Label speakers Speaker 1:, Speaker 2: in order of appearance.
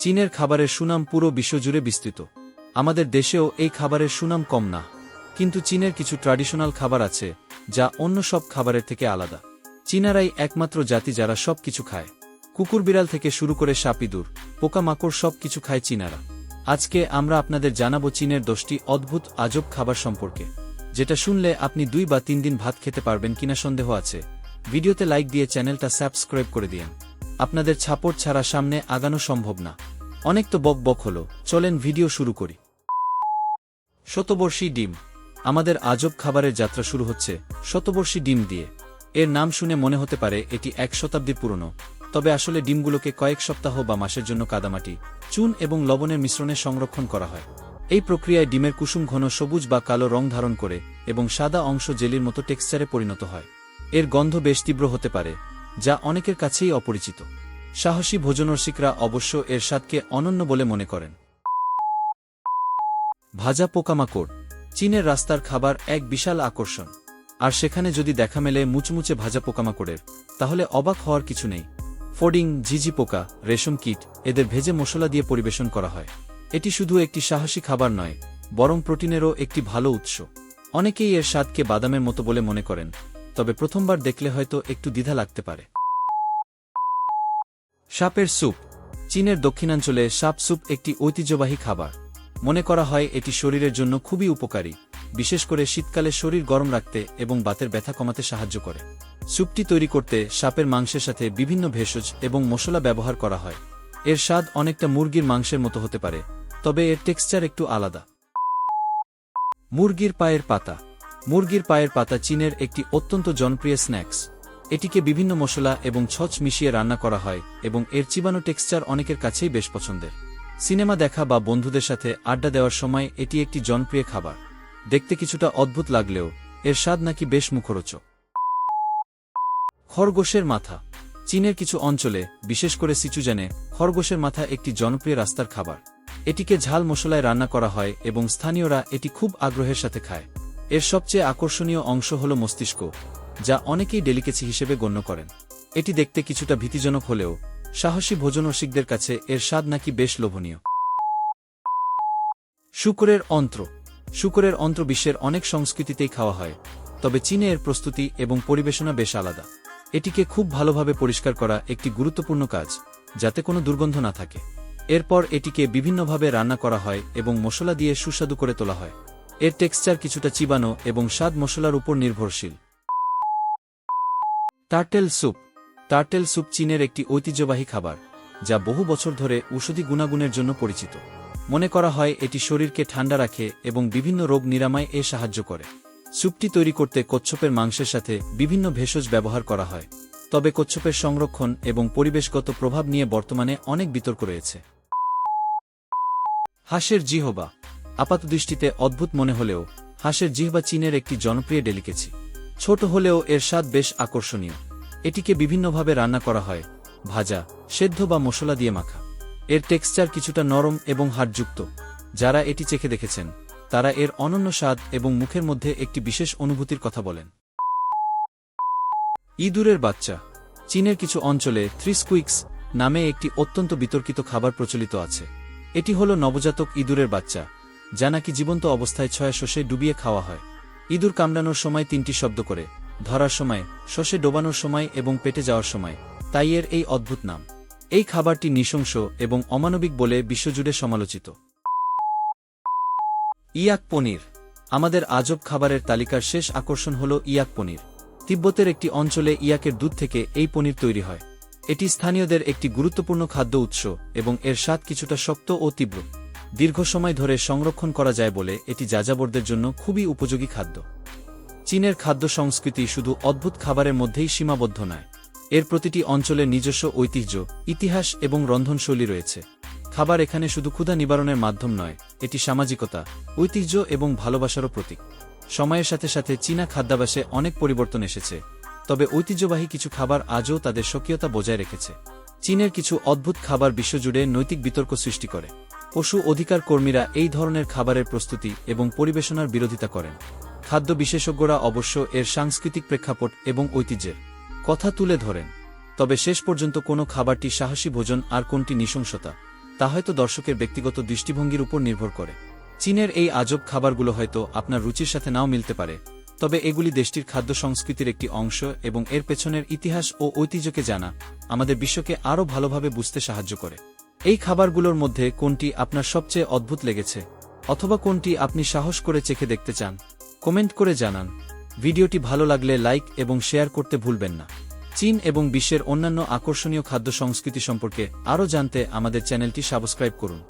Speaker 1: চীনের খাবারের সুনাম পুরো বিশ্বজুড়ে বিস্তৃত। আমাদের দেশেও এই খাবারের সুনাম কম না। কিন্তু চীনের কিছু ট্র্যাডিশনাল খাবার আছে, যা অন্য সব খাবারের থেকে আলাদা। চীনারাই একমাত্র জাতি যারা সব কিছু খায়। কুকুর বিড়াল থেকে শুরু করে সাপিদুর পোকামাকড় সব কিছু খায় চীনারা। আজকে আমরা আপনাদের জানাব চীনের দশটি অদ্ভুত, আজব খাবার সম্পর্কে। যেটা শুনলে আপনি দুই বা তিন দিন ভাত খেতে পারবেন কিনা সন্দেহ আছে। ভিডিওতে লাইক দিয়ে চ্যানেলটা সাবস্ক্রাইব করে দিন আপনাদের ছাপড় ছাড়া সামনে আগানো সম্ভব না। অনেক তো বক বক হলো, চলেন ভিডিও শুরু করি। শতবর্ষী ডিম। আমাদের আজব খাবারের যাত্রা শুরু হচ্ছে, শতবর্ষী ডিম দিয়ে। এর নাম শুনে মনে হতে পারে এটি এক শতাব্দী পুরনো। তবে আসলে ডিমগুলোকে কয়েক সপ্তাহ বা মাসের জন্য কাদামাটি, চুন এবং লবণের মিশ্রণে সংরক্ষণ করা হয়। এই প্রক্রিয়ায় ডিমের কুসুম ঘন সবুজ বা কালো রং ধারণ করে এবং সাদা অংশ জেলির মতো টেক্সচারে পরিণত হয়। এর গন্ধ বেশ তীব্র হতে পারে, যা অনেকের কাছেই অপরিচিত। সাহসী ভোজনরসিকরা অবশ্য এর স্বাদকে অনন্য বলে মনে করেন। ভাজা পোকামাকড়, চীনের রাস্তার খাবার এক বিশাল আকর্ষণ। আর সেখানে যদি দেখা মেলে মুচমুচে ভাজা পোকামাকড়ের, তাহলে অবাক হওয়ার কিছু নেই। ফোডিং, ঝিঝি পোকা, রেশম কিট, এদের ভেজে মশলা দিয়ে পরিবেশন করা হয়। এটি শুধু একটি সাহসী খাবার নয়, বরং প্রোটিনেরও একটি ভালো উৎস। অনেকেই এর স্বাদকে বাদামের মতো বলে মনে করেন, তবে প্রথমবার দেখলে হয়তো একটু দ্বিধা লাগতে পারে। সাপের স্যুপ। চীনের দক্ষিণাঞ্চলে সাপ স্যুপ একটি ঐতিহ্যবাহী খাবার। মনে করা হয় এটি শরীরের জন্য খুবই উপকারী, বিশেষ করে শীতকালে শরীর গরম রাখতে এবং বাতের ব্যথা কমাতে সাহায্য করে। স্যুপটি তৈরি করতে সাপের মাংসের সাথে বিভিন্ন ভেষজ এবং মশলা ব্যবহার করা হয়। এর স্বাদ অনেকটা মুরগির মাংসের মতো হতে পারে, তবে এর টেক্সচার একটু আলাদা। মুরগির পায়ের পাতা। মুরগির পায়ের পাতা চীনের একটি অত্যন্ত জনপ্রিয় স্ন্যাক্স। এটিকে বিভিন্ন মশলা এবং ছচ মিশিয়ে রান্না করা হয়, এবং এর চিবানো টেক্সচার অনেকের কাছেই বেশ পছন্দের। সিনেমা দেখা বা বন্ধুদের সাথে আড্ডা দেওয়ার সময় এটি একটি জনপ্রিয় খাবার। দেখতে কিছুটা অদ্ভুত লাগলেও, এর স্বাদ নাকি বেশ মুখরোচক। খরগোশের মাথা। চীনের কিছু অঞ্চলে, বিশেষ করে সিচুজানে, খরগোশের মাথা একটি জনপ্রিয় রাস্তার খাবার। এটিকে ঝাল মশলায় রান্না করা হয়, এবং স্থানীয়রা এটি খুব আগ্রহের সাথে খায়। এর সবচেয়ে আকর্ষণীয় অংশ হল মস্তিষ্ক। যা অনেকেই ডেলিকেসি হিসেবে গণ্য করেন। এটি দেখতে কিছুটা ভীতিজনক হলেও, সাহসী ভোজনরসিকদের কাছে এর স্বাদ নাকি বেশ লোভনীয়। শুকরের অন্ত্র। শুকরের অন্ত্র বিশ্বের অনেক সংস্কৃতিতেই খাওয়া হয়, তবে চীনে এর প্রস্তুতি এবং পরিবেশনা বেশ আলাদা। এটিকে খুব ভালোভাবে পরিষ্কার করা একটি গুরুত্বপূর্ণ কাজ, যাতে কোনো দুর্গন্ধ না থাকে। এরপর এটিকে বিভিন্নভাবে রান্না করা হয় এবং মশলা দিয়ে সুস্বাদু করে তোলা হয়। এর টেক্সচার কিছুটা চিবানো এবং স্বাদ মশলার উপর নির্ভরশীল। Turtle soup. টার্টেল স্যুপ চীনের একটি ঐতিহ্যবাহী খাবার, যা বহু বছর ধরে ঔষধি গুণাগুণের জন্য পরিচিত। মনে করা হয় এটি শরীরকে ঠান্ডা রাখে এবং বিভিন্ন রোগ নিরাময় এ সাহায্য করে। স্যুপটি তৈরি করতে কচ্ছপের মাংসের সাথে বিভিন্ন ভেষজ ব্যবহার করা হয়। তবে কচ্ছপের সংরক্ষণ এবং পরিবেশগত প্রভাব নিয়ে বর্তমানে অনেক বিতর্ক রয়েছে। হাঁসের জিহবা। আপাতদৃষ্টিতে অদ্ভুত মনে হলেও, হাঁসের জিহবা চীনের একটি জনপ্রিয় ডেলিকেছি ছোট হলেও এর স্বাদ বেশ আকর্ষণীয়। এটিকে বিভিন্নভাবে রান্না করা হয়, ভাজা, সেদ্ধ বা মশলা দিয়ে মাখা। এর টেক্সচার কিছুটা নরম এবং হাড়যুক্ত। যারা এটি চেখে দেখেছেন, তারা এর অনন্য স্বাদ এবং মুখের মধ্যে একটি বিশেষ অনুভূতির কথা বলেন। ইঁদুরের বাচ্চা। চীনের কিছু অঞ্চলে থ্রিস্কুইক্স নামে একটি অত্যন্ত বিতর্কিত খাবার প্রচলিত আছে। এটি হল নবজাতক ইঁদুরের বাচ্চা, যা নাকি জীবন্ত অবস্থায় ছয় শসে ডুবিয়ে খাওয়া হয়। ইঁদুর কামড়ানোর সময় তিনটি শব্দ করে, ধরার সময় শসে ডোবানোর সময় এবং পেটে যাওয়ার সময়। তাই এর এই অদ্ভুত নাম। এই খাবারটি নৃশংস এবং অমানবিক বলে বিশ্বজুড়ে সমালোচিত। ইয়াক পনির। আমাদের আজব খাবারের তালিকার শেষ আকর্ষণ হল ইয়াক পনির। তিব্বতের একটি অঞ্চলে ইয়াকের দুধ থেকে এই পনির তৈরি হয়। এটি স্থানীয়দের একটি গুরুত্বপূর্ণ খাদ্য উৎস এবং এর স্বাদ কিছুটা শক্ত ও তীব্র। দীর্ঘ সময় ধরে সংরক্ষণ করা যায় বলে এটি যাযাবরদের জন্য খুবই উপযোগী খাদ্য। চীনের খাদ্য সংস্কৃতি শুধু অদ্ভুত খাবারের মধ্যেই সীমাবদ্ধ নয়, এর প্রতিটি অঞ্চলের নিজস্ব ঐতিহ্য, ইতিহাস এবং রন্ধনশৈলী রয়েছে। খাবার এখানে শুধু ক্ষুধা নিবারণের মাধ্যম নয়, এটি সামাজিকতা, ঐতিহ্য এবং ভালোবাসারও প্রতীক। সময়ের সাথে সাথে চীনা খাদ্যাভাসে অনেক পরিবর্তন এসেছে, তবে ঐতিহ্যবাহী কিছু খাবার আজও তাদের স্বকীয়তা বজায় রেখেছে। চীনের কিছু অদ্ভুত খাবার বিশ্বজুড়ে নৈতিক বিতর্ক সৃষ্টি করে। পশু অধিকার কর্মীরা এই ধরনের খাবারের প্রস্তুতি এবং পরিবেশনার বিরোধিতা করেন। খাদ্য বিশেষজ্ঞরা অবশ্য এর সাংস্কৃতিক প্রেক্ষাপট এবং ঐতিহ্যের কথা তুলে ধরেন। তবে শেষ পর্যন্ত কোনো খাবারটি সাহসী ভোজন আর কোনটি নৃশংসতা, তা হয়তো দর্শকের ব্যক্তিগত দৃষ্টিভঙ্গির উপর নির্ভর করে। চীনের এই আজব খাবারগুলো হয়তো আপনার রুচির সাথে নাও মিলতে পারে, তবে এগুলি দেশটির খাদ্য সংস্কৃতির একটি অংশ এবং এর পেছনের ইতিহাস ও ঐতিহ্যকে জানা আমাদের বিশ্বকে আরও ভালোভাবে বুঝতে সাহায্য করে। এই খাবারগুলোর মধ্যে কোনটি আপনার সবচেয়ে অদ্ভুত লেগেছে, অথবা কোনটি আপনি সাহস করে চেখে দেখতে চান, কমেন্ট করে জানান। ভিডিওটি ভালো লাগলে লাইক এবং শেয়ার করতে ভুলবেন না। চীন এবং বিশ্বের অন্যান্য আকর্ষণীয় খাদ্য সংস্কৃতি সম্পর্কে আরও জানতে আমাদের চ্যানেলটি সাবস্ক্রাইব করুন।